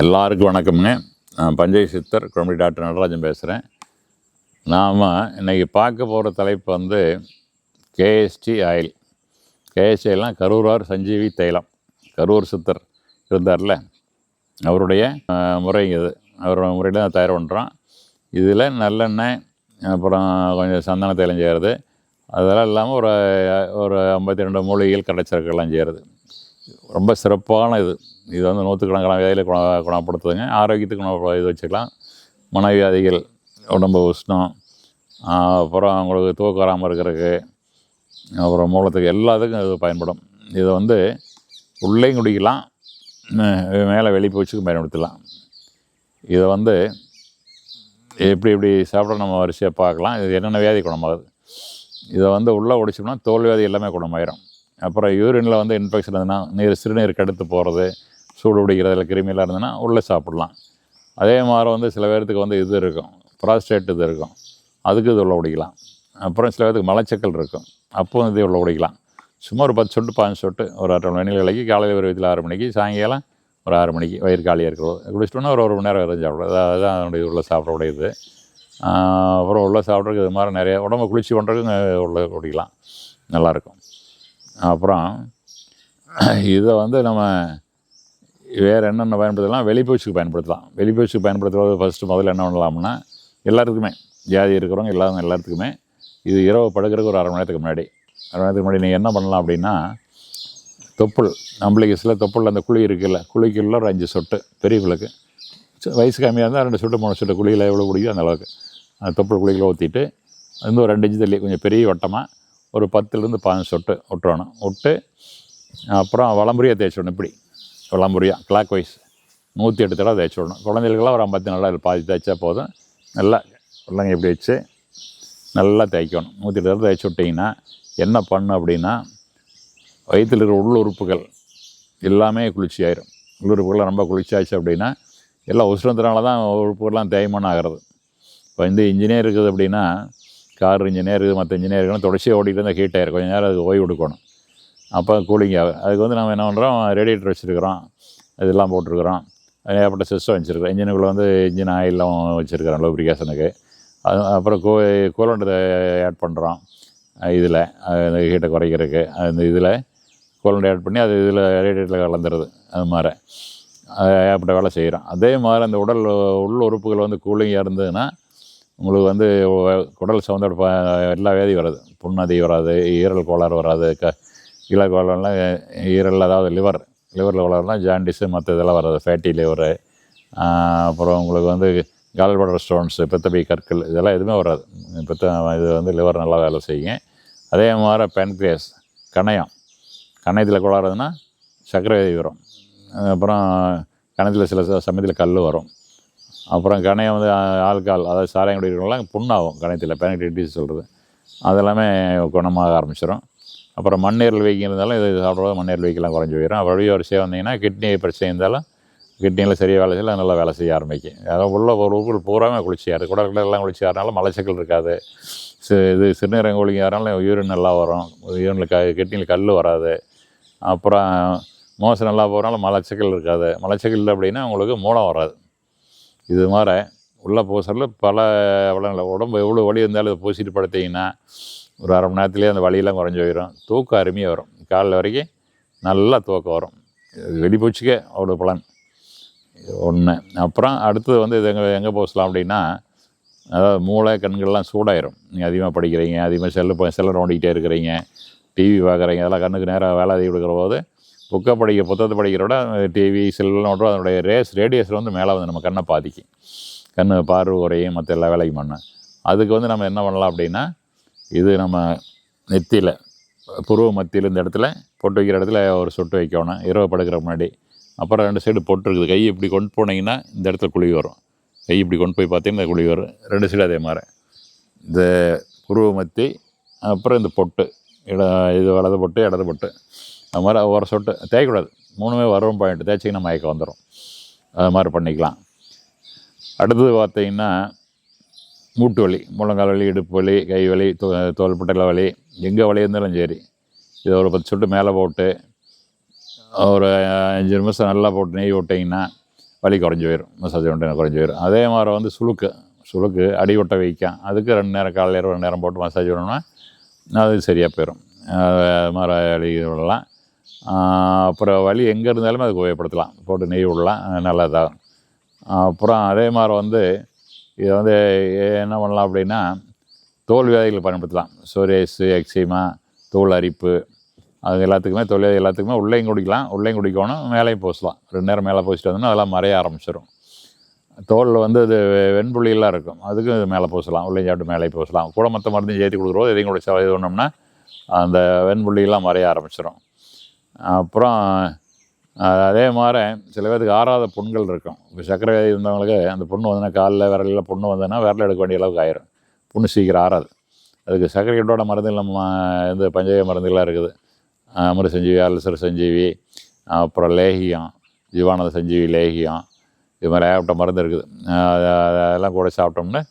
எல்லாருக்கும் வணக்கம்ங்க. நான் பஞ்சை சித்தர் குழம்பு டாக்டர் நடராஜன் பேசுகிறேன் நாம் இன்றைக்கி பார்க்க போகிற தலைப்பு வந்து கேஎஸ்டி ஆயில். கேஎஸ்டி ஆயில்னால் கரூரார் சஞ்சீவி தைலம். கரூர் சித்தர் இருந்தார்ல அவருடைய அஹ், முறை இது. அவரோட முறையில் தான் தயார் பண்ணுறோம் இதில் நல்லெண்ணெய் அப்புறம் கொஞ்சம் சந்தன தைலம் செய்கிறது அதெல்லாம் இல்லாமல் ஒரு ஒரு ஐம்பத்தி ரெண்டு மூலிகைகள் கடைச்சரக்கெல்லாம் செய்கிறது ரொம்ப சிறப்பான இது. இது வந்து நூற்றுக்கணக்கான வியாதியில் குண குணப்படுத்துதுங்க. ஆரோக்கியத்துக்கு குண இது வச்சுக்கலாம். மனவியாதிகள் உடம்பு உஷ்ணம் அப்புறம் அவங்களுக்கு தூக்கம் வராமல் இருக்கிறதுக்கு அப்புறம் மூலத்துக்கு எல்லாத்துக்கும் இது பயன்படும். இதை வந்து உள்ளேயும் குடிக்கலாம் மேலே வெளிப்பூச்சுக்கும் பயன்படுத்தலாம். இதை வந்து எப்படி எப்படி சாப்பிட நம்ம வரிசையாக பார்க்கலாம். இது என்னென்ன வியாதி குணமாகுது? இதை வந்து உள்ளே குடிச்சோம்னா தோல் வியாதி எல்லாமே குணமாயிரும். அப்புறம் யூரினில் வந்து இன்ஃபெக்ஷன் இருந்ததுன்னா நீர் சிறுநீர் கெடுத்து போகிறது சூடு பிடிக்கிறதுல கிருமியெலாம் கிருமியெல்லாம் இருந்ததுன்னா உள்ளே சாப்பிட்லாம். அதே மாதிரி வந்து சில பேர்த்துக்கு வந்து இது இருக்கும். ப்ராஸ்டேட் இது இருக்கும். அதுக்கு இது உள்ள குடிக்கலாம். அப்புறம் சில பேர்த்துக்கு மலச்சக்கல் இருக்கும். அப்போ இது உள்ள குடிக்கலாம். சும்மா ஒரு பத்து சொட்டு பாஞ்சு சொட்டு ஒரு அரை மணி விலைக்கு காலையில் ஒரு வீட்டில் ஆறு மணிக்கு சாயங்காலம் ஒரு ஆறு மணிக்கு வயிறு காலியாக இருக்கிறது குடிச்சிட்டோன்னா ஒரு ஒரு மணி நேரம் வரையும் சாப்பிடுறது அதுதான் அதனுடைய உள்ள சாப்பிடக்கூடிய இது அப்புறம் உள்ள சாப்பிட்றதுக்கு இது மாதிரி நிறைய உடம்பு குளிர்ச்சி பண்ணுறதுக்கு உள்ள குடிக்கலாம். நல்லாயிருக்கும் அப்புறம் இதை வந்து நம்ம வேறு என்னென்ன பயன்படுத்தலாம்? வெளிப்பூச்சுக்கு பயன்படுத்தலாம். வெளிப்பூச்சுக்கு பயன்படுத்துறது ஃபஸ்ட்டு முதல்ல என்ன பண்ணலாம்னா எல்லாத்துக்குமே. ஜாதி இருக்கிறவங்க இல்லாத எல்லாத்துக்குமே. இது இரவு படுக்கிறதுக்கு ஒரு அரை மணி நேரத்துக்கு முன்னாடி. அரை மணி நேரத்துக்கு முன்னாடி நீங்கள் என்ன பண்ணலாம் அப்படின்னா தொப்புள். அம்பிளிகஸில் தொப்புளில் அந்த குழி இருக்குல்ல குழிக்குள்ள ஒரு அஞ்சு சொட்டு பெரிய வயசு கம்மியாக இருந்தால் ரெண்டு சொட்டு மூணு சொட்டு குழியில் எவ்வளோ குடிக்கும் அந்த அளவுக்கு. அந்த தொப்புள் குழிகளை ஊற்றிட்டு வந்து ஒரு ரெண்டு இன்ச்சு தள்ளி கொஞ்சம் பெரிய வட்டமாக ஒரு பத்துலேருந்து பதினஞ்சு சொட்டு விட்டுறணும் விட்டு அப்புறம் வளம்புரியாக தேய்ச்சி இப்படி. வளம்புரியாக கிளாக் வைஸ் நூற்றி எட்டு தடவை தேய்ச்சி விடணும். குழந்தைகளுக்கெல்லாம் ஒரு ஐம்பத்தி நாலு அதில் பாதி தேய்ச்சா போதும். நல்லா உள்ளங்க இப்படி வச்சு நல்லா தேய்க்கணும். நூற்றி எட்டு தடவை தேய்ச்சி விட்டிங்கன்னா என்ன பண்ணும் அப்படின்னா வயிற்றில் இருக்கிற உள்ளுறுப்புகள் எல்லாமே குளிர்ச்சி ஆயிரும் உள் ரொம்ப குளிர்ச்சியாச்சு அப்படின்னா எல்லாம் உஷ்ணத்தினால தான் உறுப்புகள்லாம் தேய்மானம் ஆகிறது. இப்போ இந்த இன்ஜினியர் இருக்குது அப்படின்னா கார் இன்ஜினியர் இருக்குது மற்ற இன்ஜினியர் இருக்குன்னா தொடர்ச்சியாக ஓடிட்டு இருந்தால் ஹீட் ஆயிரும். கொஞ்சம் நேரம் அதுக்கு ஓய்வு கொடுக்கணும் அப்போ கூலிங் ஆகும் அதுக்கு வந்து நம்ம என்ன பண்ணுறோம் ரேடியேட்டர் வச்சுருக்குறோம். இதெல்லாம் போட்டிருக்கிறோம். ஏகப்பட்ட சிஸ்டம் வச்சுருக்கோம் இன்ஜினுக்குள்ளே வந்து இன்ஜின் ஆயிலெலாம் வச்சுருக்கிறோம் லோப்ரிகேஷனுக்கு அது அப்புறம் கோ கூலண்டை ஆட் பண்ணுறோம் இதில் அந்த ஹீட்டை குறைக்கிறதுக்கு. அந்த இதில் கூலண்டை ஆட் பண்ணி அது இதில் ரேடியேட்டரில் கலந்துருது. அது மாதிரி. அது ஏகப்பட்ட வேலை செய்கிறோம் அதே மாதிரி அந்த உடல் உள் உறுப்புகள் வந்து கூலிங்காக இருந்ததுன்னா உங்களுக்கு வந்து குடல் சம்மந்தோட எல்லா வேதி வராது. புண்ணாதி வராது ஈரல் கோளாறு வராது க இல வளரலாம் ஈரல் அதாவது லிவர் லிவரில் கோளாறுலாம் ஜாண்டிஸு மற்ற இதெல்லாம் வராது. ஃபேட்டி லிவரு அப்புறம் உங்களுக்கு வந்து கால்படர் ஸ்டோன்ஸு பித்தப்பை கற்கள் இதெல்லாம் எதுவுமே வராது. பித்த இது வந்து லிவர் நல்லா வேலை செய்யும் அதே மாதிரி பென்க்ரியஸ் கணையம். கணையத்தில் கோளாறுதுன்னா சர்க்கரை வரும். அப்புறம் கணத்தில் சில சமயத்தில் கல் வரும். அப்புறம் கணையம் வந்து ஆல்கால் அதாவது சாராயம் குடிக்கிறவங்களாம் புண்ணாகும் கணையத்தில் பேனக்டைட்டிஸ் சொல்கிறது அதெல்லாமே குணமாக ஆரம்பிச்சிடும் அப்புறம் மண்ணீரல் வீக்கம் இருந்தாலும் இது சாப்பிடும்போது மண்ணீரல் வைக்கலாம் குறைஞ்சி போயிடும் வழி வரிசையாக வந்தீங்கன்னா கிட்னி பிரச்சனை இருந்தாலும் கிட்னியில் சரியாக வேலை செய்யல நல்லா வேலை செய்ய ஆரம்பிக்கும். அதாவது உள்ள ஒரு உறுப்புகள் பூராமே குளிச்சியாரு இருக்குது குடல்கள் எல்லாம் குளிர்ச்சியாகிறனால மலச்சிக்கல் இருக்காது. சி இது சிறுநீரகம் குளிக்காதனால யூரின் நல்லா வரும். யூரினில் க கிட்னியில் கல் வராது. அப்புறம் மோசம் நல்லா போகிறனால மலச்சிக்கல் இருக்காது. மலச்சிக்கல் இல்லை அப்படின்னா உங்களுக்கு மூலம் வராது. இது மாதிரி உள்ள பூசல பல வளங்கள் உடம்பு எவ்வளோ வலி இருந்தாலும் இதை பூசிட்டு படுத்தீங்கன்னா ஒரு அரை மணி நேரத்துலேயே அந்த வழியெல்லாம் குறைஞ்சி போயிடும் தூக்கம் அருமையாக வரும். காலைல வரைக்கும் நல்லா தூக்கம் வரும். வெளிப்பூச்சிக்கே அவ்வளோ பலன். ஒன்று அப்புறம் அடுத்தது வந்து இது எங்கே எங்கே போசலாம் அப்படின்னா அதாவது மூளை கண்கள்லாம் சூடாயிரும். நீங்கள் அதிகமாக படிக்கிறீங்க அதிகமாக செல்லு செல்லை நோண்டிக்கிட்டே இருக்கிறீங்க டிவி பார்க்குறீங்க அதெல்லாம் கண்ணுக்கு நேராக வேலை அதிகம் கொடுக்குற போது புக்கை படிக்க புத்தகத்தை படிக்கிறோட டிவி செல்லாம் நோட்டுறோம் அதனுடைய ரேஸ் ரேடியேஷன் வந்து மேலே வந்து நம்ம கண்ணை பாதிக்கும். கண் பார்வை குறையும் மற்ற எல்லா வேலையும் பண்ண அதுக்கு வந்து நம்ம என்ன பண்ணலாம் அப்படின்னா இது நம்ம நெத்தியில் புருவ மத்தியில் இந்த இடத்துல பொட்டு வைக்கிற இடத்துல ஒரு சொட்டு வைக்கணும். இரவு படுக்கிற முன்னாடி. அப்புறம் ரெண்டு சைடு பொட்டு இருக்குது கை இப்படி கொண்டு போனீங்கன்னா இந்த இடத்துல குழி வரும். கை இப்படி கொண்டு போய் பார்த்தீங்கன்னா குழி வரும். ரெண்டு சைடு அதே மாதிரி. இந்த புருவ மத்தி அப்புறம் இந்த பொட்டு இட இது வலது பொட்டு இடது பொட்டு. அது மாதிரி ஒரு சொட்டு. தேய்க்கூடாது. மூணுமே வரும் பாயிண்ட் தேய்ச்சிங்கன்னா மயக்கம் வந்துடும் அது மாதிரி பண்ணிக்கலாம். அடுத்தது பார்த்தீங்கன்னா மூட்டு வலி முழங்கால் வலி இடுப்பு வலி கை வலி தோ தோள்பட்டை வலி எங்கே வலி இருந்தாலும் சரி. இதை ஒரு பத்து சொட்டு மேலே போட்டு ஒரு அஞ்சு நிமிஷம் நல்லா போட்டு நெய் விட்டிங்கன்னா வலி குறைஞ்சி போயிடும் மசாஜ் உடனே குறைஞ்சி போயிடும் அதே மாதிரி வந்து சுளுக்கு சுளுக்கு ஒட்ட வைக்கும். அதுக்கு ரெண்டு நேரம் காலையில் ரெண்டு நேரம் போட்டு மசாஜ் பண்ணோம்னா அது சரியாக போயிடும் அது மாதிரி வலி விடலாம். அப்புறம் வலி எங்கே இருந்தாலுமே அதுக்கு உபயோகப்படுத்தலாம். போட்டு நெய் விடலாம். நல்லதாகும் அப்புறம் அதே மாதிரி வந்து இதை வந்து என்ன பண்ணலாம் அப்படின்னா தோல் வியாதிகள் பயன்படுத்தலாம். சோரேஸு எக்ஸிமா தோல் அரிப்பு அது எல்லாத்துக்குமே தொழில் எல்லாத்துக்குமே உள்ளேயும் குடிக்கலாம் உள்ளேயும் குடிக்கணும் மேலேயும் பூசலாம். ரெண்டு நேரம் மேலே பூசிட்டு வந்தோம்னா அதெல்லாம் மறைய ஆரம்பிச்சிடும் தோலில் வந்து அது வெண்புள்ளியெல்லாம் இருக்கும். அதுக்கும் இது மேலே பூசலாம் உள்ளே சாப்பிட்டு மேலே பூசலாம். கூட மற்ற மருந்து ஏற்றி கொடுக்குறோம் எதையும் கூட இது பண்ணோம்னா அந்த வெண்புள்ளியெல்லாம் மறைய ஆரம்பிச்சிடும் அப்புறம் அதே மாதிரி சில பேருக்கு ஆறாத புண்கள் இருக்கும். இப்போ சக்கரை வியாதி இருந்தவங்களுக்கு அந்த புண்ணு வந்ததுன்னா காலில் விரலில் புண்ணு வந்ததுன்னா விரல் எடுக்க வேண்டிய அளவுக்கு ஆயிரும். புண்ணு சீக்கிரம் ஆறாது. அதுக்கு சர்க்கரையோட மருந்துகள் நம்ம இந்த பஞ்சக மருந்துகளாக இருக்குது. அஹ், அமிர்த சஞ்சீவி அல்சர் சஞ்சீவி அப்புறம் லேகியம் ஜீவானந்த சஞ்சீவி லேகியம் இது மாதிரி ஏகப்பட்ட மருந்து இருக்குது. அது- அதெல்லாம் கூட சாப்பிட்டோம்னா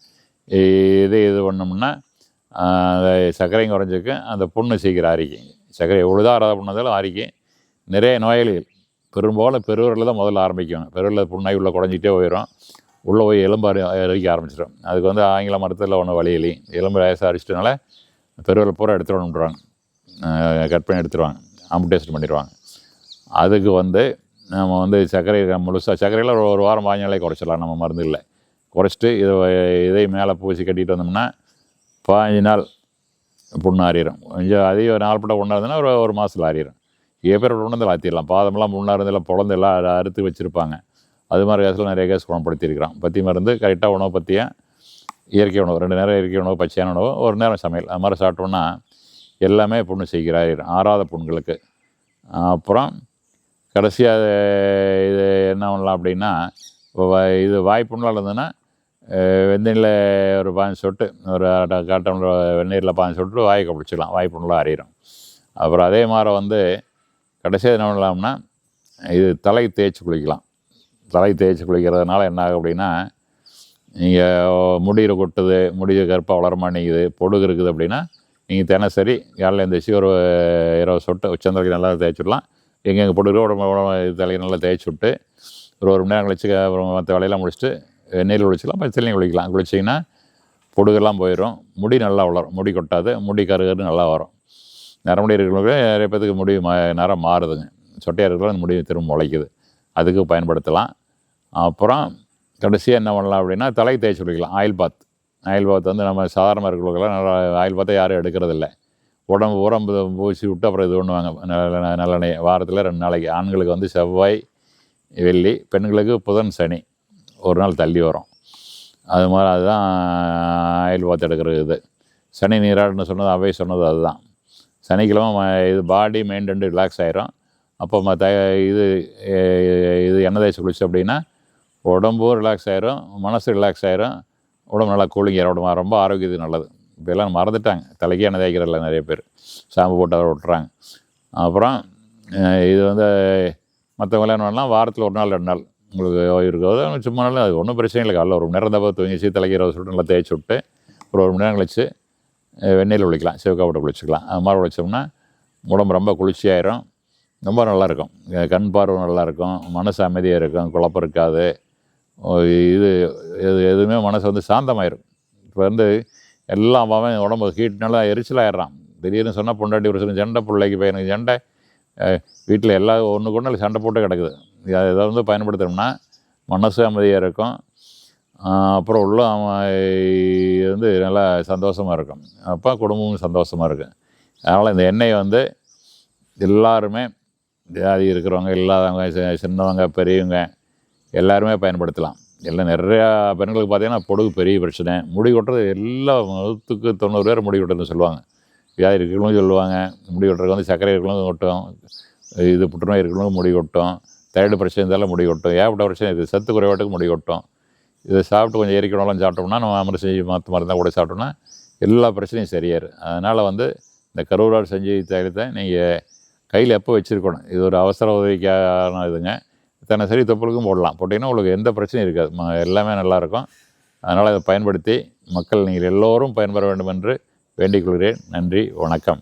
இது இது பண்ணோம்னா அந்த சர்க்கரையும் குறைஞ்சிருக்கு அந்த புண்ணு சீக்கிரம் ஆறிக்கும். சர்க்கரை எவ்வளோதான் ஆறாத புண்ணாலும் ஆறிக்கும். நிறைய நோயாளிகள் பெரும்பாலும் பெருவரில் தான் முதல்ல ஆரம்பிக்கும். பெருவரில் புண்ணாய் உள்ளே குறைஞ்சிட்டே போயிடும். உள்ளே போய் எலும்பு அறி அரிக்க ஆரம்பிச்சிடும். அதுக்கு வந்து ஆங்கில மருத்துவத்தில் ஒன்றும் வழியிலி எலும்பு வயசாக அரிச்சிட்டனால பெருவரில் பூரா எடுத்துடணுன்றாங்க. கட் பண்ணி எடுத்துருவாங்க. அம்புடேஷன் பண்ணிடுவாங்க. அதுக்கு வந்து நம்ம வந்து சர்க்கரை முழுசாக சர்க்கரையில் ஒரு ஒரு வாரம் பாஞ்சு குறைச்சிடலாம். நம்ம மருந்து இல்லை. குறைச்சிட்டு இதை இதை மேலே பூசி கட்டிட்டு வந்தோம்னா பாஞ்சு நாள் புண்ணு ஆறிடும். கொஞ்சம் அதிக நாள்பட்ட புண்ணாக இருந்ததுன்னா ஒரு ஒரு மாதத்தில் ஆறிடும். ஏப்பேர் உணர்ந்து ஆற்றிடலாம் பாதமெல்லாம் புண்ணாக இருந்தெல்லாம் புலந்து எல்லாம் அறுத்து வச்சுருப்பாங்க. அது மாதிரி கேஸில் நிறைய கேஸ் குணப்படுத்தியிருக்கிறான். பத்தி மருந்து கரெக்டாக உணவு பற்றியாக இயற்கை உணவு. ரெண்டு நேரம் இயற்கை உணவு பச்சையான உணவு ஒரு நேரம் சமையல். அது மாதிரி சாப்பிட்டோம்னா எல்லாமே பொண்ணு செய்கிறார் ஆறாத பொண்களுக்கு அப்புறம் கடைசியாக இது என்ன பண்ணலாம் அப்படின்னா இப்போ இது வாய்ப்புண்ணால் இருந்ததுன்னா வெந்நீரில் ஒரு பாஞ்சு சொட்டு ஒரு அரை வெந்நீரில் பாஞ்சு சொட்டு வாயை கப்பிடிச்சிக்கலாம் வாய்ப்புண்ணெலாம் அறியிடும் அப்புறம் அதே மாதிரி வந்து கடைசியாக என்ன பண்ணலாம்னா இது தலை தேய்ச்சி குளிக்கலாம். தலை தேய்ச்சி குளிக்கிறதுனால என்ன ஆகும் அப்படின்னா நீங்கள் முடியில் கொட்டுது முடிய கருப்பாக வளரமாக மாட்டேங்குது பொடுகு இருக்குது அப்படின்னா நீங்கள் தினசரி காலையில் எழுந்திரிச்சி ஒரு இருபது சொட்டு உச்சந்தலைக்கு நல்லா தேய்ச்சிடலாம் எங்கெங்கே பொடுகு உடம்பு உடம்பு தலைக்கு நல்லா தேய்ச்சி விட்டு ஒரு ஒரு மணி நேரம் கழிச்சு அப்புறம் மற்ற வேலையெல்லாம் முடிச்சுட்டு வெந்நீர் குளிச்சிக்கலாம் பச்சைலையும் குளிக்கலாம். குளிச்சிங்கன்னா பொடுகெல்லாம் போயிடும் முடி நல்லா வளரும். முடி கொட்டாது. முடி கருகருன்னு நல்லா வரும். நரமுடி இருக்கிறவங்களுக்கு நிறைய பேத்துக்கு முடி மா மாறுதுங்க. சொட்டையாக இருக்கிறவங்க அந்த முடி திரும்ப முளைக்குது. அதுக்கு பயன்படுத்தலாம். அப்புறம் கடைசியாக என்ன பண்ணலாம் அப்படின்னா தலை தேய்ச்சி குளிக்கலாம். Oil bath. ஆயில் பாத் வந்து நம்ம சாதாரணமாக இருக்கிறவங்களாம் நல்லா ஆயில் பாத்தை யாரும் எடுக்கிறதில்ல. உடம்பு உடம்பு பூசி விட்டு அப்புறம் இது பண்ணுவாங்க. நல்ல நல்லெண்ணெய். வாரத்தில் ரெண்டு நாளைக்கு. ஆண்களுக்கு வந்து செவ்வாய் வெள்ளி பெண்களுக்கு புதன் சனி. ஒரு நாள் தள்ளி வரும். அது மாதிரி அதுதான் ஆயில் பாத் எடுக்கிறது இது. சனி நீராடுன்னு சொன்னது அவை சொன்னது அதுதான். சனிக்கிழமை இது பாடி மெயின்டென் ரிலாக்ஸ் ஆயிரும். அப்போ மற்ற இது இது எண்ணெய் தேய்ச்சி குளிச்சு அப்படின்னா உடம்பும் ரிலாக்ஸ் ஆயிரும் மனசு ரிலாக்ஸ் ஆயிரும் உடம்பு நல்லா கூலிங் ஆயிரும். உடம்பு ரொம்ப ஆரோக்கியத்துக்கு நல்லது. இப்போ எல்லாம் மறந்துட்டாங்க. தலைக்கு எண்ணெய் தேய்க்கிறதில்ல நிறைய பேர். ஷாம்பு போட்டு அதை விட்டுறாங்க. அப்புறம் இது வந்து மற்றவங்க என்ன பண்ணலாம்? வாரத்தில் ஒரு நாள் ரெண்டு நாள் உங்களுக்கு ஓய்வு இருக்கிறது சும்மா நாள் அது ஒன்றும் பிரச்சனை இல்லை. காலைல ஒரு மணி நேரம் தப்பா தூங்கிச்சு தலைக்கு இருபது சொல்லிட்டு நல்லா தேய்ச்சி விட்டு ஒரு ஒரு மணி நேரம் கழிச்சு வெந்நீரில் குளிக்கலாம் சிவக்கா குளிச்சுக்கலாம். அது மாதிரி குளித்தோம்னா உடம்பு ரொம்ப குளிர்ச்சியாயிரும். ரொம்ப நல்லாயிருக்கும். கண் பார்வை நல்லாயிருக்கும். மனசு அமைதியாக இருக்கும். குழப்பம் இருக்காது. இது இது எதுவுமே மனசு வந்து சாந்தமாயிரும். இப்போ வந்து எல்லா அவன் உடம்பு ஹீட்னால எரிச்சலாயிடுறான். திடீர்னு சொன்னால் பொண்டாட்டி ஒரு சில சண்டை பிள்ளைக்கு பையனுக்கு சண்டை வீட்டில் எல்லா ஒன்று கொண்டு சண்டை போட்டு கிடக்குது. இதை வந்து பயன்படுத்தணும்னா மனசு அமைதியாக இருக்கும். அப்புறம் உள்ள அவன் வந்து நல்லா சந்தோஷமாக இருக்கும். அப்போ குடும்பமும் சந்தோஷமாக இருக்கும். அதனால் இந்த எண்ணெய் வந்து எல்லாருமே வியாதி இருக்கிறவங்க இல்லாதவங்க சி- சின்னவங்க பெரியவங்க எல்லாருமே பயன்படுத்தலாம். எல்லாம் நிறையா பெண்களுக்கு பார்த்தீங்கன்னா பொடுகு பெரிய பிரச்சனை. முடி கொட்டுறது எல்லா நூற்றுக்கு தொண்ணூறு பேர் முடி கொட்டுறதுன்னு சொல்லுவாங்க. வியாதி இருக்கிறவங்களும் சொல்லுவாங்க. முடி கொட்டுறதுக்கு வந்து சர்க்கரை இருக்கிறவங்க கொட்டும். இது புற்றுநோய் இருக்கிறவங்க முடி கொட்டும். தைராய்டு பிரச்சனை இருந்தாலும் முடி கொட்டும். ஏகப்பட்ட பிரச்சனை. இது சத்து குறைபாட்டுக்கு முடி கொட்டும். இதை சாப்பிட்டு கொஞ்சம் இயற்கை உணவுலாம் சாப்பிட்டோம்னா நம்ம அமர் மற்ற மருந்தாக கூட சாப்பிட்டோம்னா எல்லா பிரச்சனையும் சரியாயிரும். அதனால் வந்து இந்த கருவூரால் செஞ்சு தைலத்தை நீங்கள் கையில் எப்போ வச்சுருக்கணும்? இது ஒரு அவசர உதவிக்கான இதுங்க. தினசரி தொப்புளுக்கும் போடலாம். போட்டிங்கன்னா உங்களுக்கு எந்த பிரச்சனையும் இருக்காது. ம எல்லாமே நல்லாயிருக்கும். அதனால் இதை பயன்படுத்தி மக்கள் நீங்கள் எல்லோரும் பயன்பெற வேண்டும் என்று வேண்டிக் கொள்கிறேன். நன்றி. வணக்கம்.